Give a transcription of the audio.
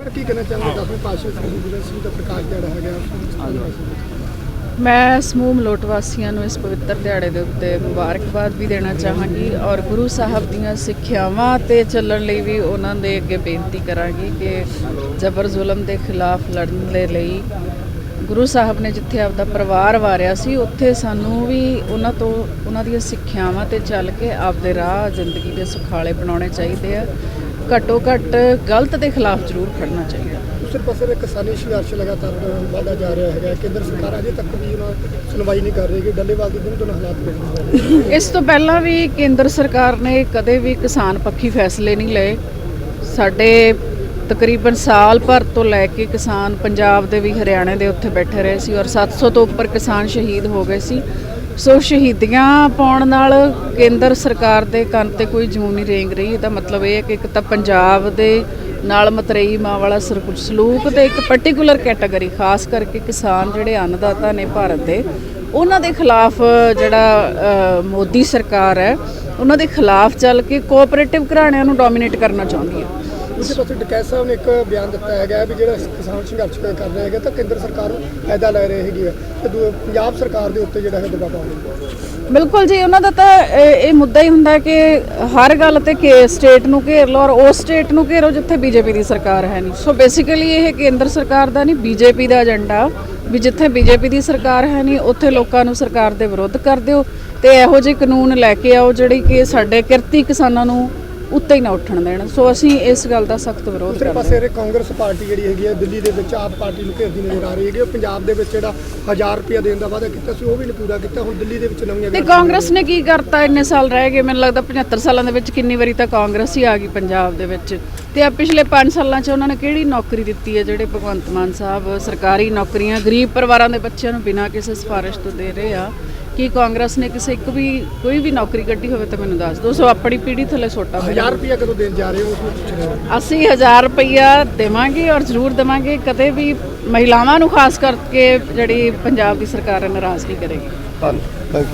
ਮੈਂ ਕੀ ਕਹਿਣਾ ਚਾਹੁੰਦਾ ਦਸਵੇਂ ਪਾਤਸ਼ਾਹ ਸ੍ਰੀ ਦਾ ਪ੍ਰਕਾਸ਼ ਦਿਹਾੜਾ ਹੈਗਾ ਮੈਂ ਸਮੂਹ ਮਲੋਟ ਵਾਸੀਆਂ ਨੂੰ ਇਸ ਪਵਿੱਤਰ ਦਿਹਾੜੇ ਦੇ ਉੱਤੇ ਮੁਬਾਰਕਬਾਦ ਵੀ ਦੇਣਾ ਚਾਹਾਂਗੀ ਔਰ ਗੁਰੂ ਸਾਹਿਬ ਦੀਆਂ ਸਿੱਖਿਆਵਾਂ ਤੇ ਚੱਲਣ ਲਈ ਵੀ ਉਹਨਾਂ ਦੇ ਅੱਗੇ ਬੇਨਤੀ ਕਰਾਂਗੀ ਕਿ ਜ਼ਬਰ ਜ਼ੁਲਮ ਦੇ ਖਿਲਾਫ ਲੜਨ ਦੇ ਲਈ ਗੁਰੂ ਸਾਹਿਬ ਨੇ ਜਿੱਥੇ ਆਪਦਾ ਪਰਿਵਾਰ ਵਾਰਿਆ ਸੀ, ਉੱਥੇ ਸਾਨੂੰ ਵੀ ਉਹਨਾਂ ਤੋਂ ਉਹਨਾਂ ਦੀਆਂ ਸਿੱਖਿਆਵਾਂ ਤੇ ਚੱਲ ਕੇ ਆਪਦੇ ਰਾਹ ਜ਼ਿੰਦਗੀ ਦੇ ਸੁਖਾਲੇ ਬਣਾਉਣੇ ਚਾਹੀਦੇ ਆ। ਘੱਟੋ ਘੱਟ ਗਲਤ ਦੇ ਖਿਲਾਫ ਜ਼ਰੂਰ ਖੜਨਾ ਚਾਹੀਦਾ। ਦੂਸਰੇ ਪਾਸੇ ਕਿਸਾਨੀ ਸੰਘਰਸ਼ ਲਗਾਤਾਰ ਵਧਦਾ ਜਾ ਰਿਹਾ ਹੈਗਾ। ਕੇਂਦਰ ਸਰਕਾਰ ਅਜੇ ਤੱਕ ਵੀ ਉਹਨਾਂ ਸੁਣਵਾਈ ਨਹੀਂ ਕਰ ਰਹੀ ਕਿ ਡੱਲੇਵਾਲ ਦੇ ਦਿਨ ਤੋਂ ਹਾਲਾਤ ਬਣੇ ਇਸ ਤੋਂ ਪਹਿਲਾਂ ਵੀ ਕੇਂਦਰ ਸਰਕਾਰ ਨੇ ਕਦੇ ਵੀ ਕਿਸਾਨ ਪੱਖੀ ਫੈਸਲੇ ਨਹੀਂ ਲਏ। ਸਾਡੇ ਤਕਰੀਬਨ ਸਾਲ ਭਰ ਤੋਂ ਲੈ ਕੇ ਕਿਸਾਨ ਪੰਜਾਬ ਦੇ ਵੀ ਹਰਿਆਣੇ ਦੇ ਉੱਥੇ ਬੈਠੇ ਰਹੇ ਸੀ ਔਰ 700 ਤੋਂ ਉੱਪਰ ਕਿਸਾਨ ਸ਼ਹੀਦ ਹੋ ਗਏ ਸੀ। ਸੋ ਸ਼ਹੀਦੀਆਂ ਪਾਉਣ ਨਾਲ ਕੇਂਦਰ ਸਰਕਾਰ ਦੇ ਕੰਨ ਤੇ ਕੋਈ ਜੂੰ ਨਹੀਂ ਰੇਂਗ ਰਹੀ। ਇਹਦਾ ਮਤਲਬ ਇਹ ਹੈ ਕਿ ਇੱਕ ਤਾਂ ਪੰਜਾਬ ਦੇ ਨਾਲ ਮਤਰੇਈ ਮਾਂ ਵਾਲਾ ਸਰਕੁ- ਸਲੂਕ ਤੇ ਇੱਕ ਪਾਰਟਿਕੂਲਰ ਕੈਟਾਗਰੀ ਖਾਸ ਕਰਕੇ ਕਿਸਾਨ ਜਿਹੜੇ ਅੰਨਦਾਤਾ ਨੇ ਭਾਰਤ ਦੇ, ਉਹਨਾਂ ਦੇ ਖਿਲਾਫ ਜਿਹੜਾ ਮੋਦੀ ਸਰਕਾਰ ਹੈ, ਉਹਨਾਂ ਦੇ ਖਿਲਾਫ ਚੱਲ ਕੇ ਕੋਆਪਰੇਟਿਵ ਘਰਾਣਿਆਂ ਨੂੰ ਡੋਮਿਨੇਟ ਕਰਨਾ ਚਾਹੁੰਦੀ ਹੈ। ਦੂਸਰੇ ਪਾਸੇ ਡਕੈਤ ਸਾਹਿਬ ਨੇ ਇੱਕ ਬਿਆਨ ਦਿੱਤਾ ਹੈਗਾ ਵੀ ਜਿਹੜਾ ਕਿਸਾਨ ਸੰਘਰਸ਼ ਕਰ ਰਹੇ ਹੈਗੇ ਤਾਂ ਕੇਂਦਰ ਸਰਕਾਰ ਫਾਇਦਾ ਲੈ ਰਹੀ ਹੈਗੀ ਤੇ ਪੰਜਾਬ ਸਰਕਾਰ ਦੇ ਉੱਤੇ ਜਿਹੜਾ ਹੈ ਦਬਾਅ ਪਾ ਬਿਲਕੁਲ ਜੀ, ਉਹਨਾਂ ਦਾ ਤਾਂ ਇਹ ਮੁੱਦਾ ਹੀ ਹੁੰਦਾ ਕਿ ਹਰ ਗੱਲ ਤੇ ਕਿ ਸਟੇਟ ਨੂੰ ਘੇਰ ਲਓ ਔਰ ਉਸ ਸਟੇਟ ਨੂੰ ਘੇਰੋ ਜਿੱਥੇ ਬੀਜੇਪੀ ਦੀ ਸਰਕਾਰ ਹੈ ਨਹੀਂ। ਸੋ ਬੇਸਿਕਲੀ ਇਹ ਕੇਂਦਰ ਸਰਕਾਰ ਦਾ ਨਹੀਂ, ਬੀਜੇਪੀ ਦਾ ਏਜੰਡਾ ਵੀ ਜਿੱਥੇ ਬੀਜੇਪੀ ਦੀ ਸਰਕਾਰ ਹੈ ਨਹੀਂ, ਉੱਥੇ ਲੋਕਾਂ ਨੂੰ ਸਰਕਾਰ ਦੇ ਵਿਰੁੱਧ ਕਰ ਦਿਓ ਤੇ ਇਹੋ ਜਿਹੇ ਕਾਨੂੰਨ ਲੈ ਕੇ ਆਓ ਜਿਹੜੀ ਕਿ ਸਾਡੇ ਕਿਰਤੀ ਕਿਸਾਨਾਂ ਨੂੰ ਉੱਤੇ ਹੀ ਨਾ ਉੱਠਣ ਦੇਣ। ਸੋ ਅਸੀਂ ਇਸ ਗੱਲ ਦਾ ਸਖਤ ਵਿਰੋਧ ਕਰਦੇ ਹਾਂ। ਪਾਸੇ ਇਹ ਕਾਂਗਰਸ ਪਾਰਟੀ ਜਿਹੜੀ ਹੈਗੀ ਹੈ ਦਿੱਲੀ ਦੇ ਵਿੱਚ ਆਪ ਪਾਰਟੀ ਨੂੰ ਘੇਰਦੀ ਨਜ਼ਰ ਆ ਰਹੀ ਹੈਗੀ ਉਹ ਪੰਜਾਬ ਦੇ ਵਿੱਚ ਜਿਹੜਾ 1000 ਰੁਪਏ ਦੇਣ ਦਾ ਵਾਅਦਾ ਕੀਤਾ ਸੀ ਉਹ ਵੀ ਨਹੀਂ ਪੂਰਾ ਕੀਤਾ। ਹੁਣ ਦਿੱਲੀ ਦੇ ਵਿੱਚ ਨਵੀਆਂ ਤੇ ਕਾਂਗਰਸ ਨੇ ਕੀ ਕਰਤਾ? ਇੰਨੇ ਸਾਲ ਰਹਿ ਗਏ ਮੈਨੂੰ ਲੱਗਦਾ 75 ਸਾਲਾਂ ਦੇ ਵਿੱਚ ਕਿੰਨੀ ਵਾਰੀ ਤਾਂ ਕਾਂਗਰਸ ਹੀ ਆ ਗਈ ਪੰਜਾਬ ਦੇ ਵਿੱਚ। ਤੇ ਆ ਪਿਛਲੇ 5 ਸਾਲਾਂ 'ਚ ਉਹਨਾਂ ਨੇ ਕਿਹੜੀ ਨੌਕਰੀ ਦਿੱਤੀ ਹੈ? ਜਿਹੜੇ ਭਗਵੰਤ ਮਾਨ ਸਾਹਿਬ ਸਰਕਾਰੀ ਨੌਕਰੀਆਂ ਗਰੀਬ ਪਰਿਵਾਰਾਂ ਦੇ ਬੱਚਿਆਂ ਨੂੰ ਬਿਨਾਂ ਕਿਸੇ ਸਿਫਾਰਿਸ਼ ਤੋਂ ਦੇ ਰਹੇ ਆ। ਕੀ ਕਾਂਗਰਸ ਨੇ ਕਿਸੇ ਇੱਕ ਵੀ ਕੋਈ ਵੀ ਨੌਕਰੀ ਕੱਢੀ ਹੋਵੇ ਤਾਂ ਮੈਨੂੰ ਦੱਸ ਦਿਓ। ਸੋ ਆਪਣੀ ਪੀੜ੍ਹੀ ਥੱਲੇ ਸੋਟਾ ਪਿਆ 1000 ਰੁਪਏ ਕਦੋਂ ਦੇਣ ਜਾ ਰਹੇ ਹੋ ਉਸ ਨੂੰ ਪੁੱਛ ਰਹੇ ਹਾਂ ਅਸੀਂ 1000 ਰੁਪਈਆ ਦੇਵਾਂਗੇ ਔਰ ਜ਼ਰੂਰ ਦੇਵਾਂਗੇ। ਕਦੇ ਵੀ ਮਹਿਲਾਵਾਂ ਨੂੰ ਖਾਸ ਕਰਕੇ ਜਿਹੜੀ ਪੰਜਾਬ ਦੀ ਸਰਕਾਰ ਹੈ ਨਾਰਾਜ਼ ਨਹੀਂ ਕਰੇਗੀ। ਧੰਨਵਾਦ